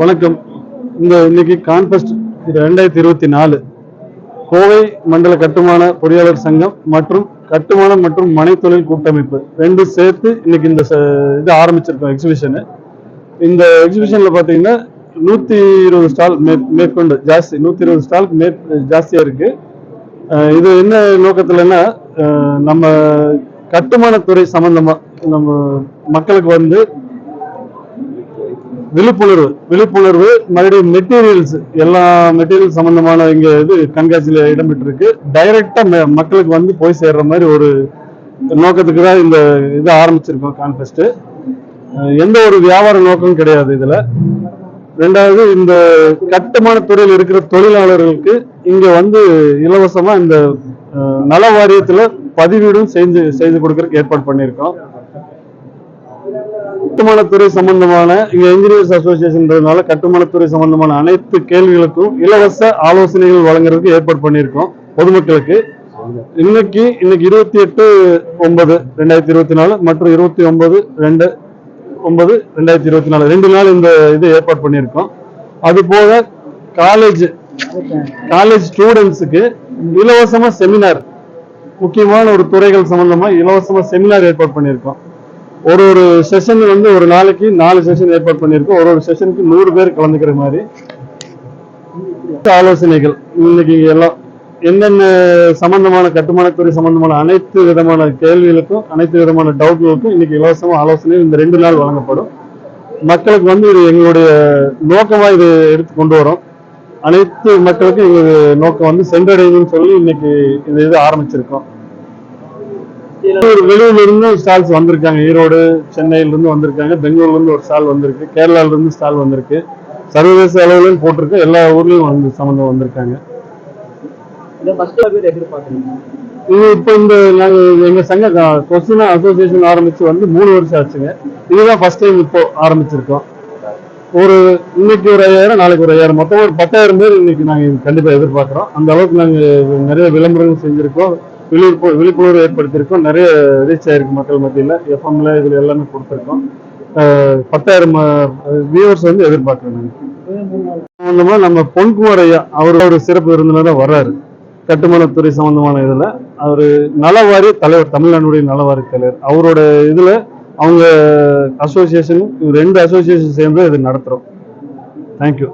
வணக்கம். இந்த இன்னைக்கு கான்பெஸ்ட் ரெண்டாயிரத்தி இருபத்தி நாலு கோவை மண்டல கட்டுமான பொறியாளர் சங்கம் மற்றும் கட்டுமானம் மற்றும் மனை தொழில் கூட்டமைப்பு ரெண்டும் சேர்த்து இன்னைக்கு இந்த ச- இது ஆரம்பிச்சிருக்கோம் எக்ஸிபிஷனு இந்த எக்ஸிபிஷன்ல பாத்தீங்கன்னா நூத்தி இருபது ஸ்டால் மேற்கொண்டு ஜாஸ்தி நூத்தி இருபது ஸ்டாலுக்கு மேற் ஜாஸ்தியா இருக்கு. இது என்ன நோக்கத்துலன்னா நம்ம கட்டுமானத்துறை சம்பந்தமா நம்ம மக்களுக்கு வந்து விழிப்புணர்வு விழிப்புணர்வு மறுபடியும் மெட்டீரியல்ஸ் எல்லா மெட்டீரியல் சம்பந்தமான இங்க இது கண்காட்சியில இடம்பெற்றிருக்கு. டைரக்டா மக்களுக்கு வந்து போய் சேர்ற மாதிரி ஒரு நோக்கத்துக்கு தான் இந்த இது ஆரம்பிச்சிருக்கோம் கான்ஃபெஸ்ட் எந்த ஒரு வியாபார நோக்கம் கிடையாது இதுல. ரெண்டாவது இந்த கட்டுமான துறையில் இருக்கிற தொழிலாளர்களுக்கு இங்க வந்து இலவசமா இந்த நல வாரியத்துல பதிவீடும் செஞ்சு செய்து கொடுக்கறதுக்கு ஏற்பாடு பண்ணியிருக்கோம். கட்டுமானத்துறை சம்பந்தமான இங்க இன்ஜினியர்ஸ் அசோசியேஷன்றதுனால கட்டுமானத்துறை சம்பந்தமான அனைத்து கேள்விகளுக்கும் இலவச ஆலோசனைகள் வழங்குறதுக்கு ஏற்பாடு பண்ணியிருக்கோம் பொதுமக்களுக்கு. இன்னைக்கு இன்னைக்கு இருபத்தி எட்டு ஒன்பது ரெண்டாயிரத்தி இருபத்தி நாலு மற்றும் இருபத்தி ஒன்பது ரெண்டு ஒன்பது ரெண்டாயிரத்தி இருபத்தி நாலு. ரெண்டு நாள் இந்த இது ஏற்பாடு பண்ணியிருக்கோம். அது போக காலேஜ் காலேஜ் ஸ்டூடெண்ட்ஸுக்கு இலவசமா செமினார் முக்கியமான ஒரு துறைகள் சம்பந்தமா இலவசமா செமினார் ஏற்பாடு பண்ணியிருக்கோம். ஒரு ஒரு செஷன் வந்து ஒரு நாளைக்கு நாலு செஷன் ஏற்பாடு பண்ணியிருக்கோம். ஒரு ஒரு செஷனுக்கு நூறு பேர் கலந்துக்கிற மாதிரி. ஆலோசனைகள். இன்னைக்கு எல்லாம் என்னென்ன சம்பந்தமான கட்டுமானத்துறை சம்பந்தமான அனைத்து விதமான கேள்விகளுக்கும் அனைத்து விதமான டவுட்களுக்கும் இன்னைக்கு இலவசமாக ஆலோசனை இந்த ரெண்டு நாள் வழங்கப்படும். மக்களுக்கு வந்து இது எங்களுடைய நோக்கமாக இது எடுத்து கொண்டு வரோம். அனைத்து மக்களுக்கும் எங்களுடைய நோக்கம் வந்து சென்றடையணும்னு சொல்லி இன்னைக்கு இந்த இது ஆரம்பிச்சிருக்கோம். வெளியூர் வெளியூர்ல இருந்து ஸ்டால்ஸ் வந்திருக்காங்க. ஈரோடு சென்னையில இருந்து வந்திருக்காங்க. பெங்களூர்ல இருந்து ஒரு ஸ்டால் வந்திருக்கு. கேரளால இருந்து ஸ்டால் வந்திருக்கு. சர்வதேச அளவுலயும் போட்டிருக்கு. எல்லா ஊர்லயும் வந்து சம்பந்தம் வந்திருக்காங்க. இதை இப்போ இந்த நாங்க எங்க சங்க கொஸ்டினா அசோசியேஷன் ஆரம்பிச்சு வந்து மூணு வருஷம் ஆச்சுங்க. இதுதான் ஃபர்ஸ்ட் டைம் இப்போ ஆரம்பிச்சிருக்கோம். ஒரு இன்னைக்கு ஒரு ஐயாயிரம் நாளைக்கு ஒரு ஐயாயிரம். மொத்தம் ஒரு பத்தாயிரம் பேர் இன்னைக்கு நாங்க கண்டிப்பா எதிர்பார்க்கிறோம். அந்த அளவுக்கு நாங்க நிறைய விளம்பரங்கள் செஞ்சிருக்கோம். விழிப்பு விழிப்புணர்வு ஏற்படுத்தியிருக்கோம். நிறைய ரீச் ஆயிருக்கு மக்கள் மத்தியில். எஃப்எம்ல இதில் எல்லாமே கொடுத்துருக்கோம். பத்தாயிரம் வியூவர்ஸ் வந்து எதிர்பார்க்குறேன் சம்பந்தமா நம்ம பொன்குமார் ஐயா அவர் ஒரு சிறப்பு விருந்தினராக வர்றாரு. கட்டுமானத்துறை சம்பந்தமான இதில். அவர் நலவாரி தலைவர் தமிழ்நாடுடைய நலவாரி தலைவர். அவரோட இதில் அவங்க அசோசியேஷன் ரெண்டு அசோசியேஷன் சேர்ந்து இது நடத்துகிறோம் தேங்க்யூ